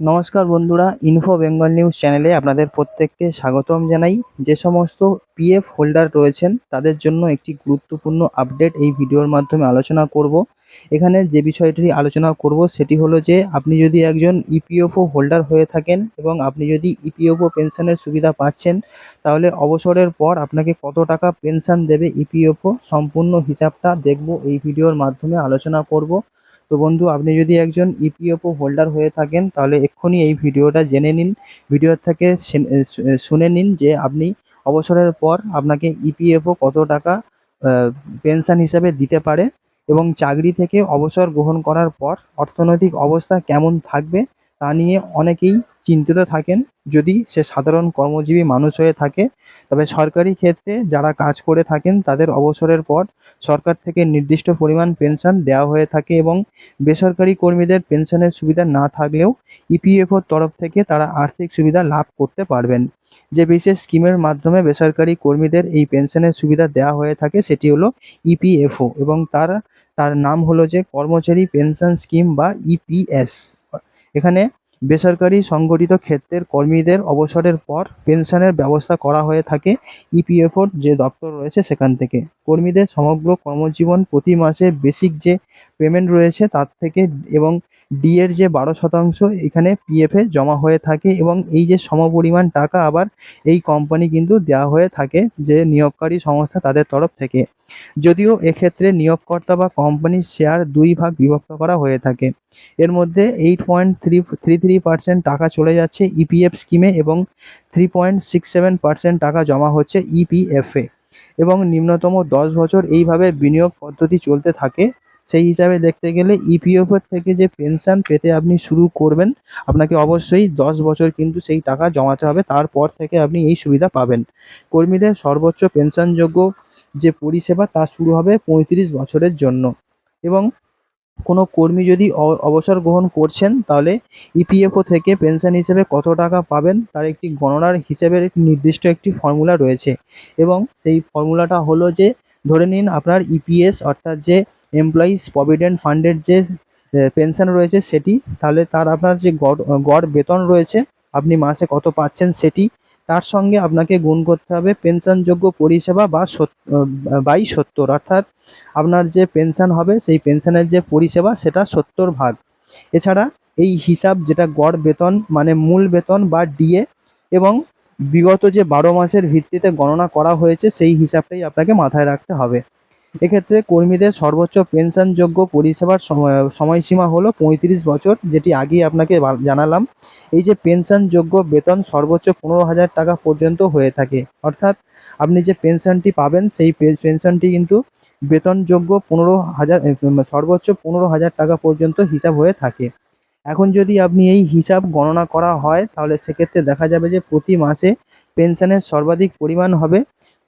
নমস্কার বন্ধুরা info Bengal news চ্যানেলে আপনাদের প্রত্যেককে স্বাগতম জানাই। যে সমস্ত পিএফ হোল্ডার রয়েছেন, তাদের জন্য একটি গুরুত্বপূর্ণ আপডেট এই ভিডিওর মাধ্যমে আলোচনা করব। এখানে যে বিষয়টি আলোচনা করব, সেটি হলো যে, আপনি যদি একজন ইপিএফও হোল্ডার হয়ে থাকেন এবং আপনি যদি ইপিএফও পেনশনের সুবিধা পাচ্ছেন, তাহলে অবসরের পর আপনাকে কত টাকা পেনশন দেবে ইপিএফও সম্পূর্ণ হিসাবটা দেখব এই ভিডিওর মাধ্যমে আলোচনা করব। তো বন্ধু, আপনি যদি একজন ইপিএফও হোল্ডার হয়ে থাকেন, তাহলে এক্ষুনি এই ভিডিওটা জেনে নিন। ভিডিওর থেকে শুনে নিন যে আপনি অবসরের পর আপনাকে ইপিএফও কত টাকা পেনশন হিসেবে দিতে পারে এবং চাকরি থেকে অবসর গ্রহণ করার পর অর্থনৈতিক অবস্থা কেমন থাকবে তা নিয়ে অনেকেই চিন্তিত থাকেন, যদি সে সাধারণ কর্মজীবী মানুষ হয়ে থাকে, তবে সরকারি ক্ষেত্রে যারা কাজ করে থাকেন, তাদের অবসরের পর সরকার থেকে নির্দিষ্ট পরিমাণ পেনশন দেওয়া হয়ে থাকে এবং বেসরকারি কর্মীদের পেনশনের সুবিধা না থাকলেও ইপিএফওর তরফ থেকে তারা আর্থিক সুবিধা লাভ করতে পারবেন। যে বিশেষ স্কিমের মাধ্যমে বেসরকারি কর্মীদের এই পেনশনের সুবিধা দেওয়া হয়ে থাকে, সেটি হলো ইপিএফও এবং তার তার নাম হলো যে কর্মচারী পেনশন স্কিম বা ইপিএস। এখানে বেসরকারি সংগঠিত ক্ষেত্রের কর্মীদের অবসরের পর পেনশনের ব্যবস্থা করা হয়ে থাকে। ইপিএফওর যে দপ্তর রয়েছে সেখান থেকে। কর্মীদের সমগ্র কর্মজীবন প্রতি মাসে বেসিক যে পেমেন্ট রয়েছে তার থেকে এবং ডি এর যে বারো শতাংশ এখানে পিএফে জমা হয়ে থাকে এবং এই যে সমপরিমাণ টাকা আবার এই কোম্পানি কিন্তু দেওয়া হয়ে থাকে যে নিয়োগকারী সংস্থা তাদের তরফ থেকে। যদিও এক্ষেত্রে নিয়োগকর্তা বা কোম্পানির শেয়ার দুই ভাগ বিভক্ত করা হয়ে থাকে। এর মধ্যে eight point three three three percent টাকা চলে যাচ্ছে ইপিএফ স্কিমে এবং three point six seven percent টাকা জমা হচ্ছে ইপিএফে এবং নিম্নতম দশ বছর এইভাবে বিনিয়োগ পদ্ধতি চলতে থাকে। সেই হিসাবে দেখতে গেলে ইপিএফও থেকে যে পেনশন পেতে আপনি শুরু করবেন, আপনাকে অবশ্যই দশ বছর কিন্তু সেই টাকা জমাতে হবে, তারপর থেকে আপনি এই সুবিধা পাবেন। কর্মীদের সর্বোচ্চ পেনশনযোগ্য যে পরিষেবা তা শুরু হবে পঁয়ত্রিশ বছরের জন্য। এবং কোনো কর্মী যদি অবসর গ্রহণ করছেন, তাহলে ইপিএফও থেকে পেনশন হিসেবে কত টাকা পাবেন, তার একটি গণনার একটি নির্দিষ্ট একটি ফর্মুলা রয়েছে। এবং সেই ফর্মুলাটা হলো যে, ধরে নিন আপনার ইপিএস অর্থাৎ যে এমপ্লয়িজ প্রভিডেন্ট ফান্ডের যে পেনশন রয়েছে সেটি, তাহলে তার আপনার যে গড় গড় বেতন রয়েছে, আপনি মাসে কত পাচ্ছেন সেটি, তার সঙ্গে আপনাকে গুণ করতে হবে পেনশনযোগ্য পরিষেবা বা বাই সত্তর, অর্থাৎ আপনার যে পেনশন হবে সেই পেনশনের যে পরিষেবা সেটা সত্তর ভাগ। এছাড়া এই হিসাব যেটা গড় বেতন মানে মূল বেতন বা ডিএ এবং বিগত যে বারো মাসের ভিত্তিতে গণনা করা হয়েছে সেই হিসাবটাই আপনাকে মাথায় রাখতে হবে। এক্ষেত্রে কর্মীদের সর্বোচ্চ পেনশনযোগ্য পরিষেবার সময়, সময়সীমা হলো পঁয়ত্রিশ বছর, যেটি আগেই আপনাকে জানালাম। এই যে পেনশনযোগ্য বেতন সর্বোচ্চ পনেরো হাজার টাকা পর্যন্ত হয়ে থাকে। অর্থাৎ আপনি যে পেনশনটি পাবেন, সেই পেনশনটি কিন্তু বেতনযোগ্য পনেরো হাজার সর্বোচ্চ পনেরো হাজার টাকা পর্যন্ত হিসাব হয়ে থাকে। এখন যদি আপনি এই হিসাব গণনা করা হয়, তাহলে সেক্ষেত্রে দেখা যাবে যে প্রতি মাসে পেনশনের সর্বাধিক পরিমাণ হবে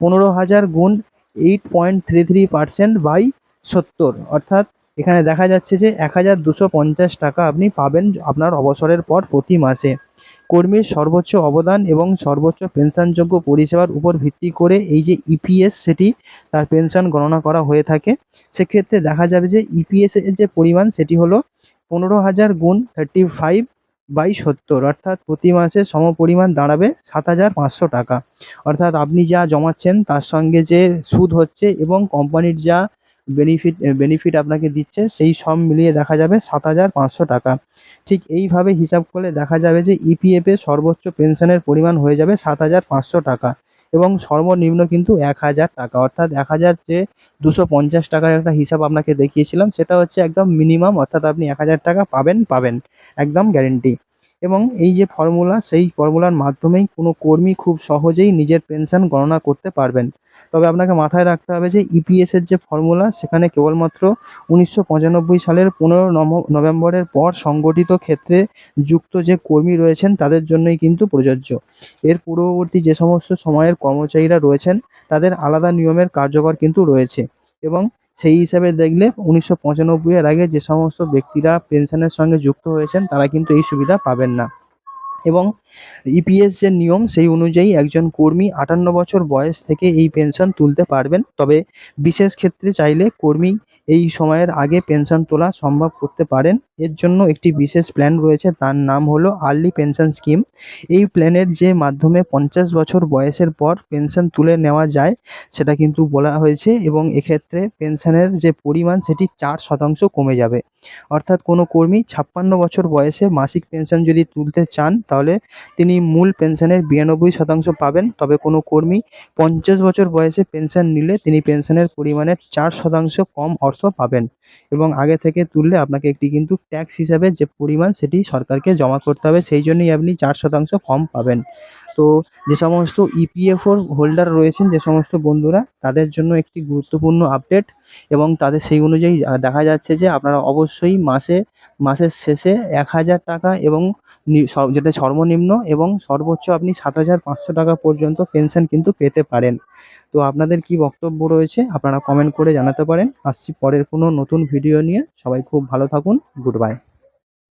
পনেরো হাজার গুণ eight point three three percent by সত্তর। অর্থাৎ এখানে দেখা যাচ্ছে যে এক হাজার দুশো পঞ্চাশ টাকা আপনি পাবেন আপনার অবসরের পর প্রতি মাসে। কর্মীর সর্বোচ্চ অবদান এবং সর্বোচ্চ পেনশনযোগ্য পরিষেবার উপর ভিত্তি করে এই যে ইপিএস সেটি তার পেনশন গণনা করা হয়ে থাকে। সেক্ষেত্রে দেখা যাবে যে ইপিএস এর যে পরিমাণ সেটি হলো পনেরো হাজার গুণ থার্টি ফাইভ বাই সত্তর, অর্থাৎ প্রতি মাসে সমপরিমাণ দাঁড়াবে সাত হাজার পাঁচশো টাকা। অর্থাৎ আপনি যা জমাচ্ছেন, তার সঙ্গে যে সুদ হচ্ছে এবং কোম্পানির যা বেনিফিট বেনিফিট আপনাকে দিচ্ছে, সেই সব মিলিয়ে দেখা যাবে সাত হাজার পাঁচশো টাকা। ঠিক এইভাবে হিসাব করলে দেখা যাবে যে ইপিএফে সর্বোচ্চ পেনশনের পরিমাণ হয়ে যাবে সাত হাজার পাঁচশো টাকা। এবং সর্বনিম্ন কিন্তু এক হাজার টাকা। অর্থাৎ এক হাজার যে দুশো পঞ্চাশ টাকার একটা হিসাব আপনাকে দেখিয়েছিলাম, সেটা হচ্ছে একদম মিনিমাম অর্থাৎ আপনি এক হাজার টাকা পাবেন পাবেন। একদম গ্যারেন্টি এবং এই যে ফর্মুলা সেই ফর্মুলার মাধ্যমেই কোনো কর্মী খুব সহজেই নিজের পেনশন গণনা করতে পারবেন। তবে আপনাকে মাথায় রাখতে হবে যে ইপিএস এর যে ফর্মুলা সেখানে কেবলমাত্র উনিশশো পঁচানব্বই সালের পনেরো নভেম্বরের পর সংগঠিত ক্ষেত্রে যুক্ত যে কর্মী রয়েছেন, তাদের জন্যই কিন্তু প্রযোজ্য। এর পূর্ববর্তী যে সমস্ত সময়ের কর্মচারীরা রয়েছেন, তাদের আলাদা নিয়মের কার্যকর কিন্তু রয়েছে। এবং সেই হিসাবে দেখলে উনিশশো পঁচানব্বই এর আগে যে সমস্ত ব্যক্তিরা পেনশনের সঙ্গে যুক্ত হয়েছেন, তারা কিন্তু এই সুবিধা পাবেন না। এবং ইপিএস যে নিয়ম, সেই অনুযায়ী একজন কর্মী আটান্ন বছর বয়স থেকে এই পেনশন তুলতে পারবেন। তবে বিশেষ ক্ষেত্রে চাইলে কর্মী এই সময়ের আগে পেনশন তোলা সম্ভব করতে পারেন। এর জন্য একটি বিশেষ প্ল্যান রয়েছে, তার নাম হলো আর্লি পেনশন স্কিম এই প্ল্যানের যে মাধ্যমে পঞ্চাশ বছর বয়সের পর পেনশন তুলে নেওয়া যায়, সেটা কিন্তু বলা হয়েছে এবং এক্ষেত্রে পেনশনের যে পরিমাণ, সেটি চার শতাংশ কমে যাবে। অর্থাৎ কোনো কর্মী ছাপ্পান্ন বছর বয়সে মাসিক পেনশন যদি তুলতে চান, তাহলে তিনি মূল পেনশনের বিরানব্বই শতাংশ পাবেন। তবে কোনো কর্মী পঞ্চাশ বছর বয়সে পেনশন নিলে তিনি পেনশনের পরিমাণের চার শতাংশ কম অর্থ পাবেন এবং আগে থেকে তুললে আপনাকে একটি কিন্তু ট্যাক্স হিসাবে যে পরিমাণ সেটি সরকারকে জমা করতে হবে, সেই জন্যই আপনি চার শতাংশ কম পাবেন। তো যে সমস্ত ইপিএফওর হোল্ডার রয়েছেন, যে সমস্ত বন্ধুরা, তাদের জন্য একটি গুরুত্বপূর্ণ আপডেট এবং তাদের সেই অনুযায়ী দেখা যাচ্ছে যে আপনারা অবশ্যই মাসে মাসের শেষে এক হাজার টাকা এবং যেটা সর্বনিম্ন এবং সর্বোচ্চ আপনি সাত হাজার পাঁচশো টাকা পর্যন্ত পেনশন কিন্তু পেতে পারেন। তো আপনাদের কি বক্তব্য রয়েছে আপনারা কমেন্ট করে জানাতে পারেন। আসছি পরের কোনো নতুন ভিডিও নিয়ে। সবাই খুব ভালো থাকুন। Good bye.